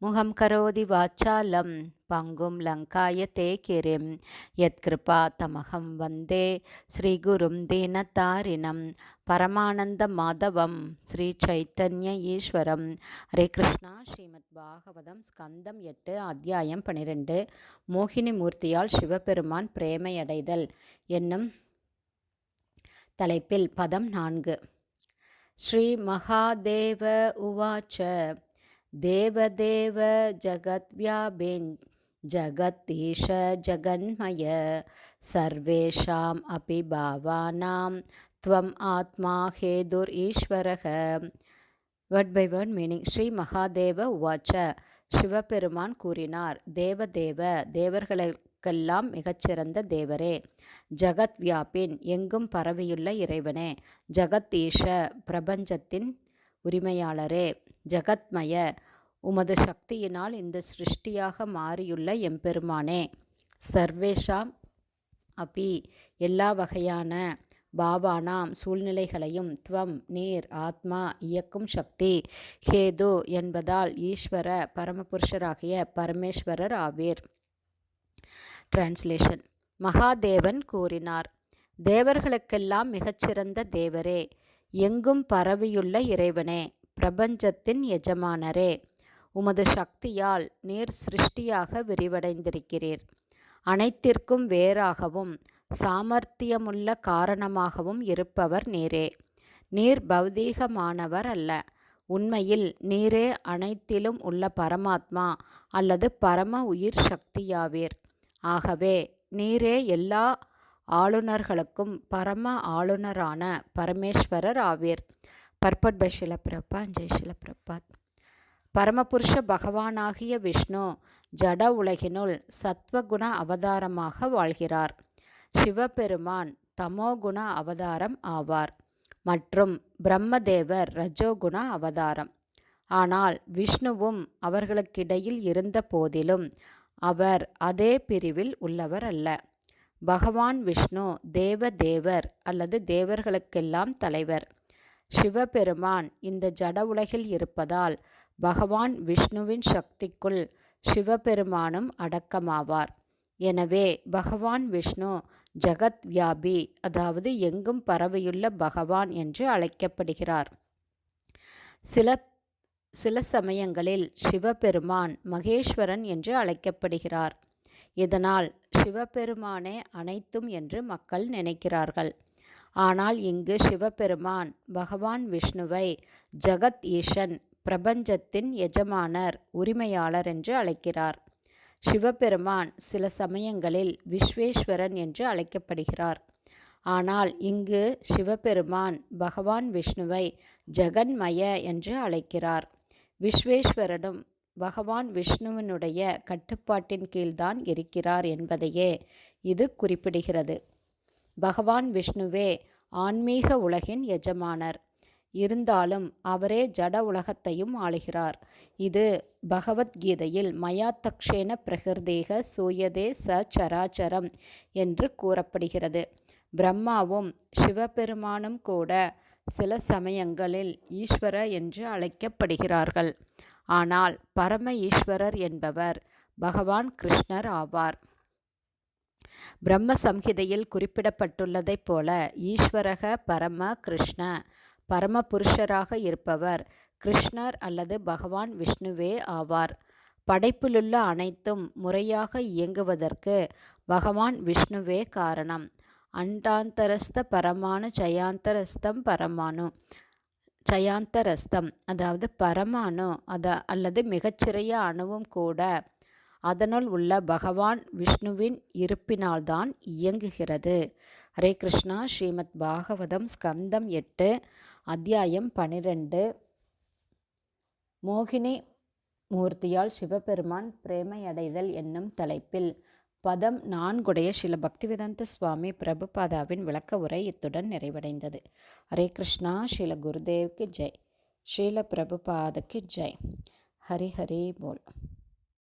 முகம் கரோதி வாச்சாலம் பங்கும் லங்காய தே கிரிம் யத்கிருபா தமகம் வந்தே ஸ்ரீகுரும் தீனதாரிணம் பரமானந்த மாதவம் ஸ்ரீ சைத்தன்ய ஈஸ்வரம். ஹரே கிருஷ்ணா ஸ்ரீமத் பாகவதம் ஸ்கந்தம் எட்டு அத்தியாயம் பனிரெண்டு. மோகினி மூர்த்தியால் சிவபெருமான் பிரேமையடைதல் என்னும் தலைப்பில் பதம் நான்கு. ஸ்ரீ மகாதேவ உவாச்ச தேவதேவ ஜகத்வியாபின் ஜகத்தீஷ ஜகன்மய சர்வேஷாம் அபி பாவானாம் துவம் ஆத்மா ஹேதுர் ஈஸ்வரக. Word by word meaning Shri Mahadeva உவாச்ச. சிவபெருமான் கூறினார் தேவதேவ தேவர்களுக்கெல்லாம் மிகச்சிறந்த தேவரே. ஜகத் வியாபின் எங்கும் பரவியுள்ள இறைவனே. ஜகத்தீஷ பிரபஞ்சத்தின் உரிமையாளரே ஜகத்மய உமது சக்தியினால் இந்த சிருஷ்டியாக மாறியுள்ள எம்பெருமானே சர்வேஷாம் அபி எல்லா வகையான பாவானாம் சூழ்நிலைகளையும் துவம் நீர் ஆத்மா இயக்கும் சக்தி ஹேது என்பதால் ஈஸ்வர பரமபுருஷராகிய பரமேஸ்வரர் ஆவீர். டிரான்ஸ்லேஷன் மகாதேவன் கூறினார் தேவர்களுக்கெல்லாம் மிகச்சிறந்த தேவரே எங்கும் பரவியுள்ள இறைவனே பிரபஞ்சத்தின் எஜமானரே உமது சக்தியால் நீர் சிருஷ்டியாக விரிவடைந்திருக்கிறீர். அனைத்திற்கும் வேறாகவும் சாமர்த்தியமுள்ள காரணமாகவும் இருப்பவர் நீரே. நீர் பௌதீகமானவர் அல்ல. உண்மையில் நீரே அனைத்திலும் உள்ள பரமாத்மா அல்லது பரம உயிர் சக்தியாவீர். ஆகவே நீரே எல்லா ஆளுநர்களுக்கும் பரம ஆளுநரான பரமேஸ்வரர் ஆவீர். பர்பட் பை ஷிலப்பிரப்பா ஜெய் ஷிலப்பிரபாத். பரமபுருஷ பகவானாகிய விஷ்ணு ஜட உலகினுள் சத்வகுண அவதாரமாக வாழ்கிறார். சிவபெருமான் தமோகுண அவதாரம் ஆவார் மற்றும் பிரம்மதேவர் ரஜோகுண அவதாரம். ஆனால் விஷ்ணுவும் அவர்களுக்கிடையில் இருந்த போதிலும் அவர் அதே பிரிவில் உள்ளவர் அல்ல. பகவான் விஷ்ணு தேவ தேவர் அல்லது தேவர்களுக்கெல்லாம் தலைவர். சிவபெருமான் இந்த ஜட உலகில் இருப்பதால் பகவான் விஷ்ணுவின் சக்திக்குள் சிவபெருமானும் அடக்கமாவார். எனவே பகவான் விஷ்ணு ஜகத் வியாபி அதாவது எங்கும் பரவியுள்ள பகவான் என்று அழைக்கப்படுகிறார். சில சில சமயங்களில் சிவபெருமான் மகேஸ்வரன் என்று அழைக்கப்படுகிறார். இதனால் சிவபெருமானே அனைத்தும் என்று மக்கள் நினைக்கிறார்கள். ஆனால் இங்கு சிவபெருமான் பகவான் விஷ்ணுவை ஜகத் ஈஷன் பிரபஞ்சத்தின் எஜமானர் உரிமையாளர் என்று அழைக்கிறார். சிவபெருமான் சில சமயங்களில் விஸ்வேஸ்வரன் என்று அழைக்கப்படுகிறார். ஆனால் இங்கு சிவபெருமான் பகவான் விஷ்ணுவை ஜெகன்மய என்று அழைக்கிறார். விஸ்வேஸ்வரனும் பகவான் விஷ்ணுவினுடைய கட்டுப்பாட்டின் கீழ்தான் இருக்கிறார் என்பதையே இது குறிப்பிடுகிறது. பகவான் விஷ்ணுவே ஆன்மீக உலகின் எஜமானர். இருந்தாலும் அவரே ஜட உலகத்தையும் ஆளுகிறார். இது பகவத்கீதையில் மயாத்தக்ஷேன பிரகிருதேக சூயதே ச சராச்சரம் என்று கூறப்படுகிறது. பிரம்மாவும் சிவபெருமானும் கூட சில சமயங்களில் ஈஸ்வர என்று அழைக்கப்படுகிறார்கள். ஆனால் பரம ஈஸ்வரர் என்பவர் பகவான் கிருஷ்ணர் ஆவார். பிரம்ம சம்ஹிதையில் குறிப்பிடப்பட்டுள்ளதைப் போல ஈஸ்வரக பரம கிருஷ்ண பரம புருஷராக இருப்பவர் கிருஷ்ணர் அல்லது பகவான் விஷ்ணுவே ஆவார். படைப்பிலுள்ள அனைத்தும் முறையாக இயங்குவதற்கு பகவான் விஷ்ணுவே காரணம். அண்டாந்தரஸ்த பரமானு ஜயாந்தரஸ்தம் பரமானு. ஜயாந்தரஸ்தம் அதாவது பரமானு அத அல்லது மிகச்சிறிய அணுவும் கூட அதனுள் உள்ள பகவான் விஷ்ணுவின் இருப்பினால்தான் இயங்குகிறது. ஹரே கிருஷ்ணா. ஸ்ரீமத் பாகவதம் ஸ்கந்தம் எட்டு அத்தியாயம் பனிரெண்டு. மோகினி மூர்த்தியால் சிவபெருமான் பிரேமையடைதல் என்னும் தலைப்பில் பதம் நான்குடைய சில பக்திவேதாந்த சுவாமி பிரபுபாதாவின் விளக்க உரை இத்துடன் நிறைவடைந்தது. ஹரே கிருஷ்ணா ஸ்ரீல குருதேவ்க்கு ஜெய். ஸ்ரீல பிரபுபாதுக்கு ஜெய். ஹரி ஹரி போல்.